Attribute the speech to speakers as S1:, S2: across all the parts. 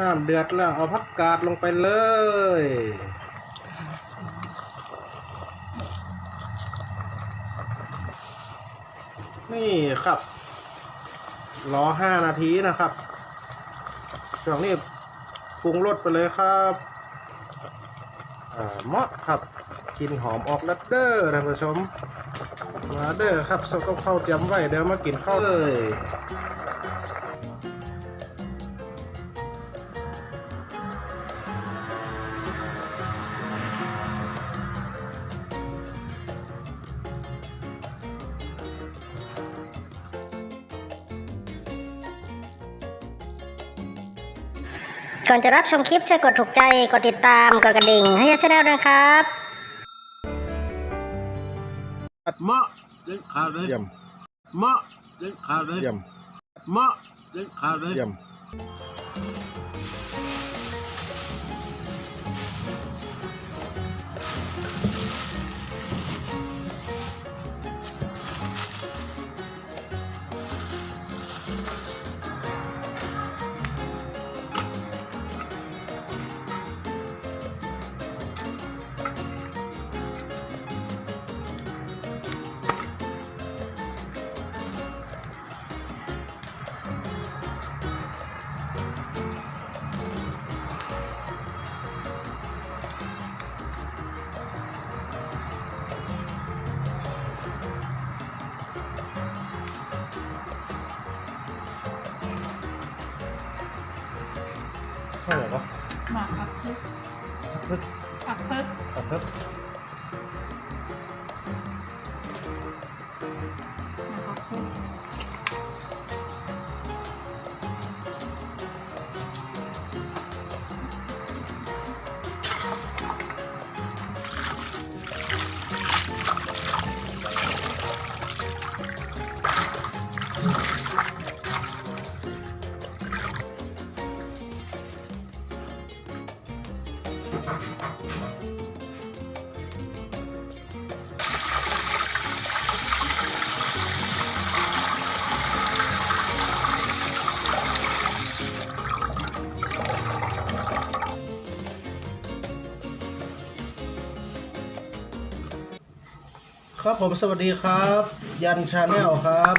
S1: น้ำเดือดแล้วเอาผักกาดลงไปเลย นี่ครับรอห้านาทีนะครับช่วงนี้ปรุงรสไปเลยครับอ่าเหมาะครับกลินหอมออกล้วเด้อท่านผู้ชมมาเด้อครับสกบข้าวเตรียมไว้เดี๋ยวมากินข้าวเลย
S2: ก่อนจะรับชมคลิปช่วยกดถูกใจ กดติดตาม กดกระดิ่ง ให้ยัชแนลด้วยครับ
S3: เหมาะเด็ดขาดเลย
S1: เยี่ยม
S3: เหมาะเด็ดขาดเลย
S1: เยี่ยม
S3: เหมาะเด็ดขาดเลย
S1: เยี่ยม เท่าไหร่วะ
S4: หมากผักพึก
S1: พึก
S4: ผักพึก
S1: เอาเพิ่ม ครับผมสวัสดีครับ ยันชาแนลครับ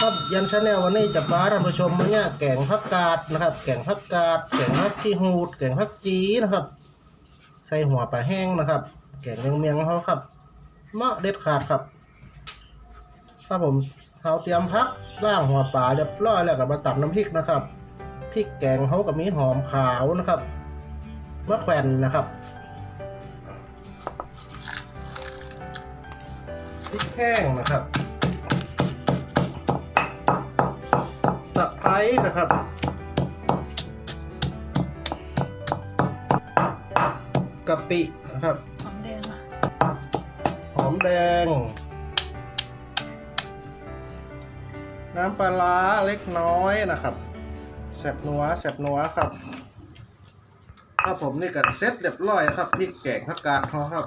S1: ครับยันชาแนลวันนี้จะพาท่านผู้ชมมาเนี่ยแกงผักกาดนะครับ แกงผักกาดแกงผักขี้หูดแกงผักจีนะครับ ใส่หัวปลาแห้งนะครับ แกงเมียงๆเขาครับเมาะเด็ดขาดครับครับผมเราเตรียมพักล่างหัวปลาเรียบร้อยแล้วก็มาตับน้ำพริกนะครับพริกแกงเขากับมีหอมขาวนะครับมะแขวนนะครับ ริกแห้งนะครับตะไคร้นะครับกะปินะครับ
S4: หอมแดงอะ
S1: หอมแดง น้ำปลาร้าเล็กน้อยนะครับแสบนัวแสบนัวครับถ้าผมนี่ก็เซ็ตเรียบร้อยครับพริกแกงผักกาดเขาครับ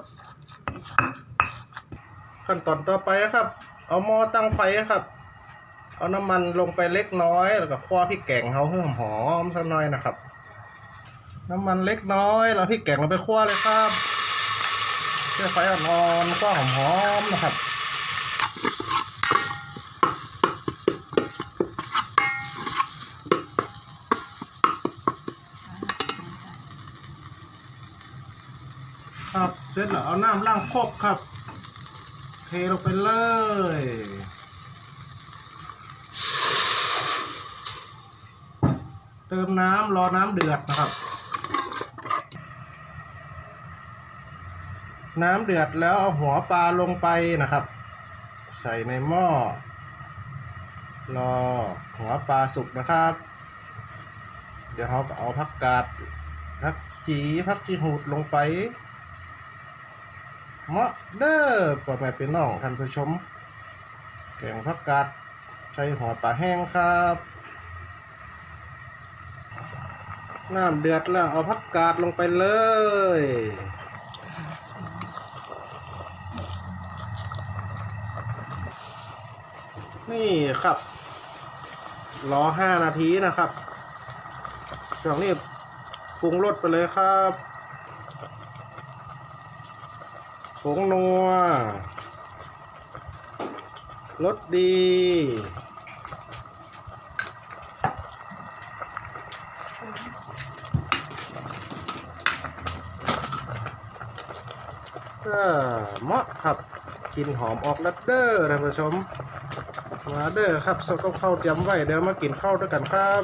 S1: ขั้นตอนต่อไปครับ เอาหม้อตั้งไฟครับ เอาน้ำมันลงไปเล็กน้อย แล้วก็คั่วพริกแกงเขาให้หอมๆสักหน่อยนะครับ น้ำมันเล็กน้อยแล้วพริกแกงเราไปคั่วเลยครับเพื่อไฟอ่อนๆคั่วหอมๆนะครับครับเสร็จแล้วเอาน้ำล้างครกครับ เทลงไปเลย เติมน้ำรอน้ำเดือดนะครับ น้ำเดือดแล้วเอาหัวปลาลงไปนะครับ ใส่ในหม้อ รอหัวปลาสุกนะครับ เดี๋ยวเราก็เอาผักกาดผักจีผักจีหูดลงไป เหมาะเด้อพ่อแม่พี่น้องท่านผู้ชม แกงผักกาดใส่หัวปลาแห้งครับ น้ำเดือดแล้วเอาผักกาดลงไปเลยนี่ครับ รอห้านาทีนะครับจากนี้ปรุงรสไปเลยครับผ งนัวรสดี ก็เหมาะครับกินหอมออกล้วเด้อท่านผู้ชม มาเด้อครับสกับข้าวเตรียมไว้เดี๋ยวมากินข้าวด้วยกันครับ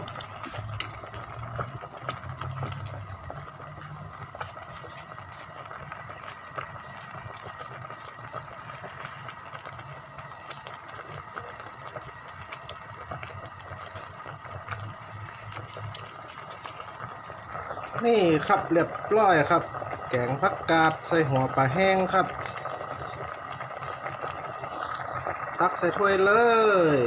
S1: นี่ ครับเรียบร้อยครับ แกงผักกาดใส่หัวปลาแห้งครับ ตักใส่ถ้วยเลย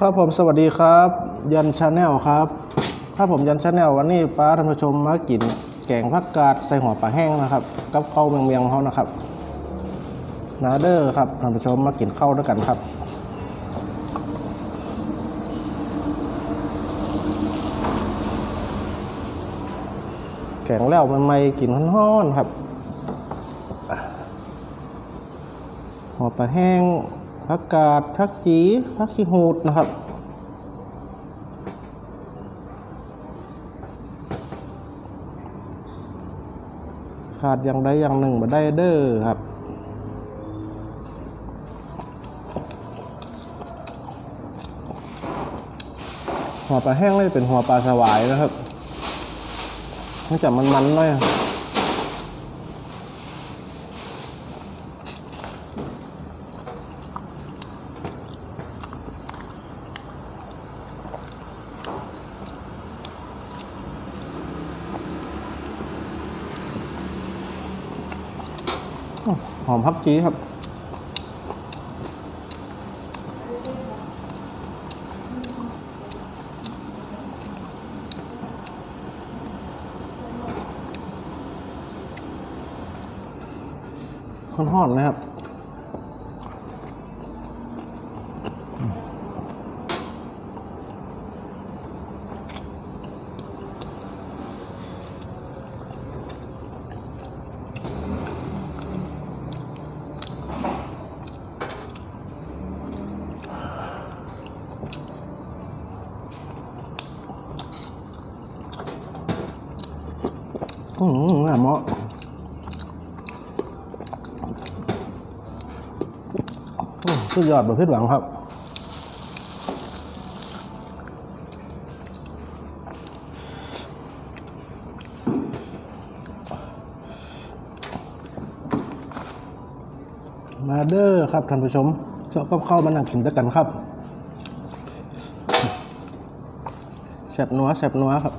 S1: ครับผมสวัสดีครับ ยันชาแนลครับครับผมยันชาแนลวันนี้ป้าท่านผู้ชมมากินแกงผักกาดใส่หัวปลาแห้งนะครับ กับข้าวเมียงๆเขานะครับนาเดอร์ครับท่านผู้ชมมากินข้าวด้วยกันครับแกงแล้วมันไม่กินฮ้อนๆครับหัวปลาแห้ง ผักกาดผักจีผักขี้หูดนะครับ ขาดอย่างใดอย่างหนึ่งมาได้เด้อครับหัวปลาแห้งเลยเป็นหัวปลาสวายนะครับมันจะมันๆหน่อย พักจีครับห่อนๆนะครับ อืมน่าเหมาะอืม สุดยอดแบบพิษหวังครับมาเด้อครับท่านผู้ชมเจาะกับข้ามานั่งกินด้วยกันครับแสบนัวแสบนัวครับ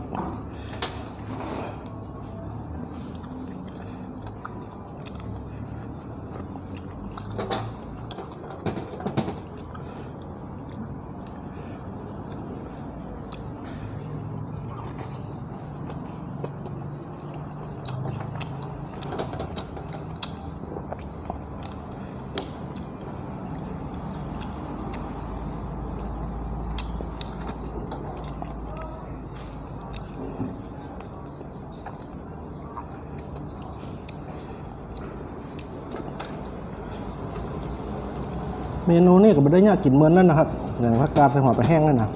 S1: เมนูนี่ก็ไม่ได้ยากกินเหมือนนั่นนะครับอย่างผักกาดใส่หัวไปแห้งนั่นนะ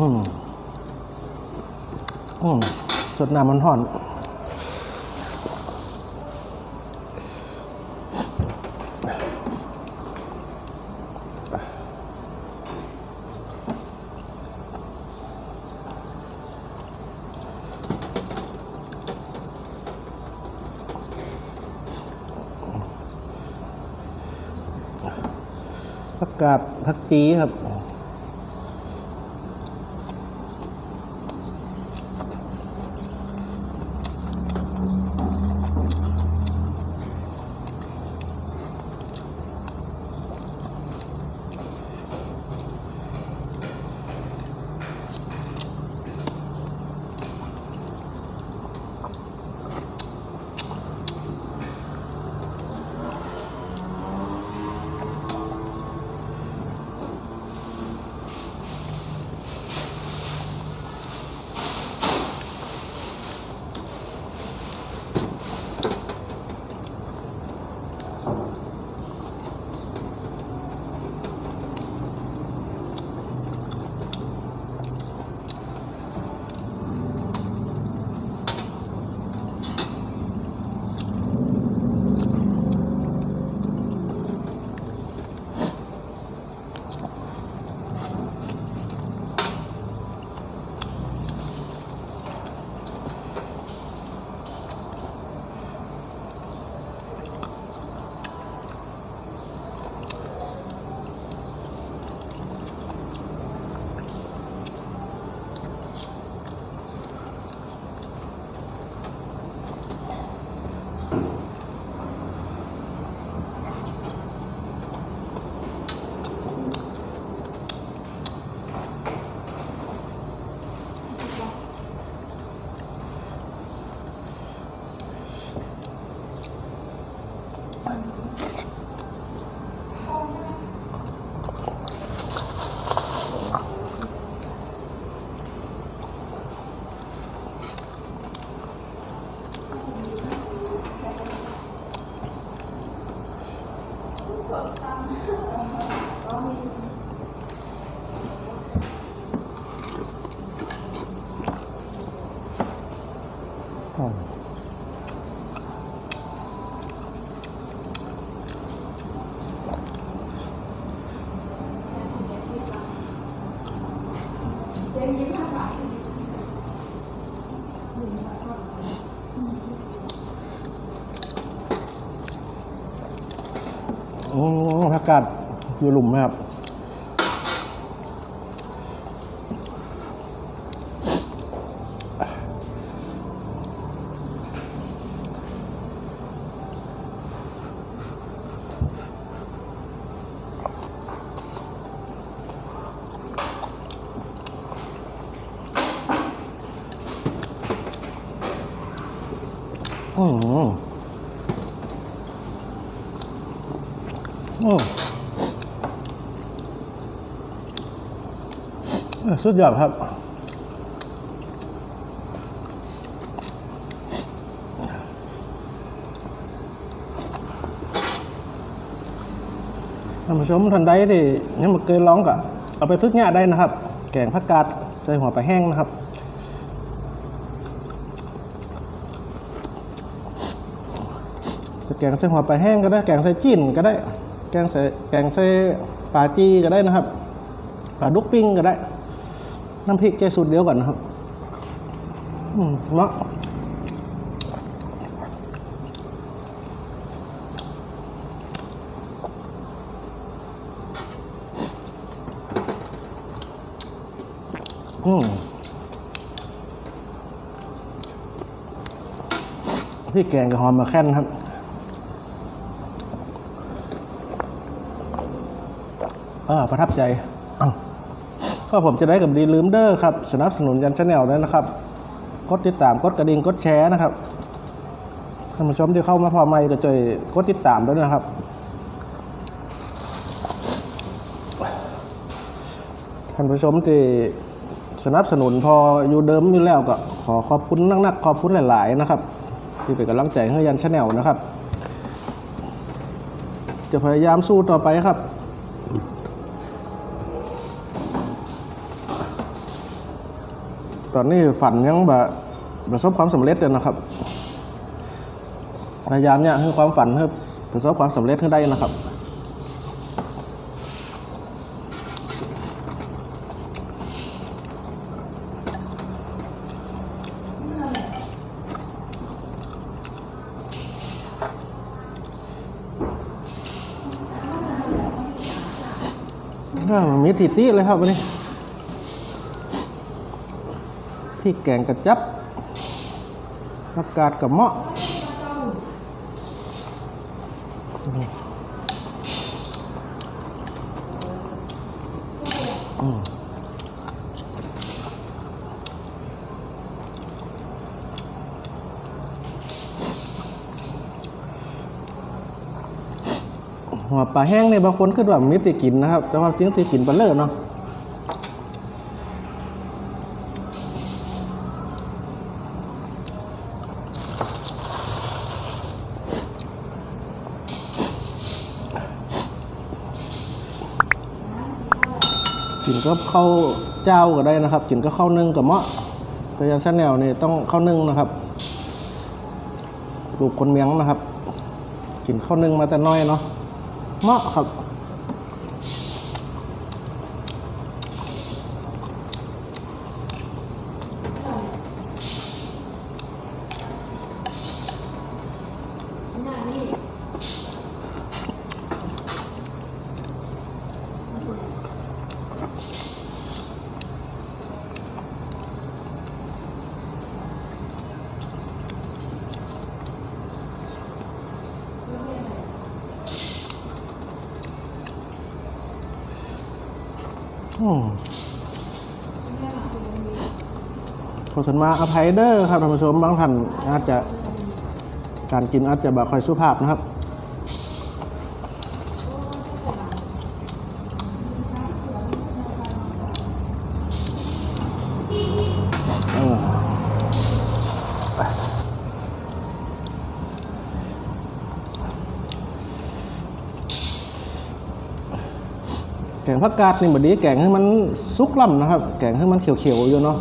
S1: อืมอืมสดน้ำมันห่อน ผักกาดผักจีครับ โอ้ผักกาดอยู่หลุมนะครับ สุดยอดครับ ท่านผู้ชมท่านใดที่ยังไม่เคยลองก็เอาไปฝึกงานได้นะครับ แกงผักกาดใส่หัวปลาแห้งนะครับจะแกงใส่หัวปลาแห้งก็ได้ แกงใส่จิ้นก็ได้ แกงใส่แกงใส่ปลาจีก็ได้นะครับปลาดุกปิ้งก็ได้ น้ำพริกแกสูตรเดียวกันนะครับอืมเหมาะอืมพี่แกงกับหอมมาแค่นครับ อ่า ประทับใจก็ผมจะได้กับดีลืมเด้อครับ สนับสนุนยันชาแนลด้วยนะครับ กดติดตาม กดกระดิ่ง กดแชร์นะครับ ท่านผู้ชมที่เข้ามาพอใหม่ก็ช่วยกดติดตามด้วยนะครับ ท่านผู้ชมที่สนับสนุนพออยู่เดิมอยู่แล้วก็ขอขอบคุณนักๆขอบคุณหลาย ๆ นะครับ ที่เป็นกำลังใจให้ยันชาแนลนะครับ จะพยายามสู้ต่อไปครับ ตอนนี้ฝันยังแบบประสบความสำเร็จเลยนะครับ พยายามเนี่ยให้ความฝันให้ประสบความสำเร็จให้ได้นะครับอ้าวมีติติเลยครับวันนี้ พริกแกงกระจับผักกาดกับเมาะหัวปลาแห้งเนี่ยบางคนคิดว่ามันไมติกินนะครับ แต่ความจริงติกินปลาเลิศเนาะ ก็เข้าวเจ้าก็ได้นะครับ กินก็ข้าวนึ่งกับเมาะแต่ยังชั้นแนวนี่ต้องข้าวนึ่งนะครับลูกคนเมียงนะครับ กินข้าวนึ่งมาแต่น้อยเนาะเมาะครับ ขอสนมาอภัยเด้อครับท่านผู้ชมบางท่านอาจจะการกินอาจจะบ่ค่อยสุภาพนะครับ แกงผักกาดนี่บดีแกงให้มันสุกล่ำนะครับ แกงให้มันเขียวๆอยู่เนาะ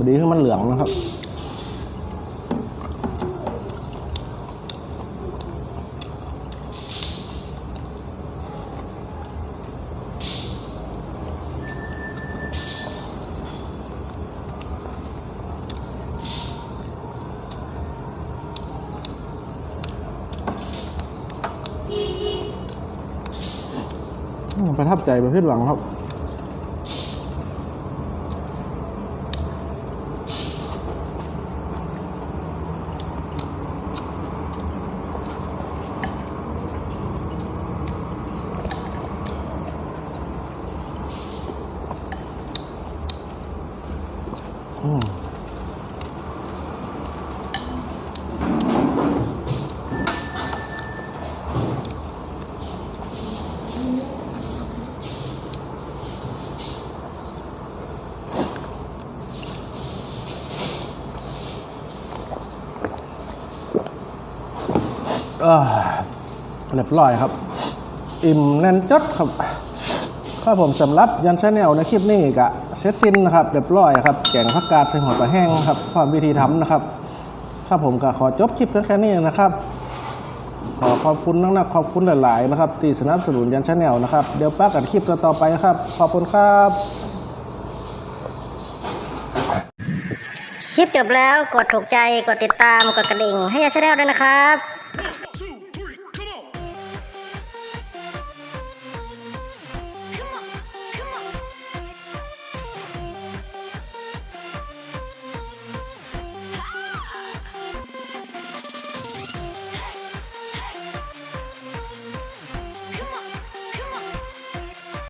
S1: บดีให้มันเหลืองนะครับ ประทับใจประเภทหวังครับ เออเรียบร้อยครับ อิ่มแน่นจดครับครับผมสำรับยันชาแนลในคลิปนี้กะ เสร็จสิ้นนะครับเรียบร้อยครับแกงผักกาดใส่หัวปลาแห้งครับความวิธีทำนะครับ ครับผมก็ขอจบคลิปแค่นี้นะครับขอขอบคุณนักๆขอบคุณหลายๆนะครับที่สนับสนุนยันชาแนลนะครับ เดี๋ยวป้ากันคลิปต่อไปครับ ขอบคุณครับ
S2: คลิปจบแล้วกดถูกใจกดติดตามกดกระดิ่งให้ยาชาแนลด้วยนะครับ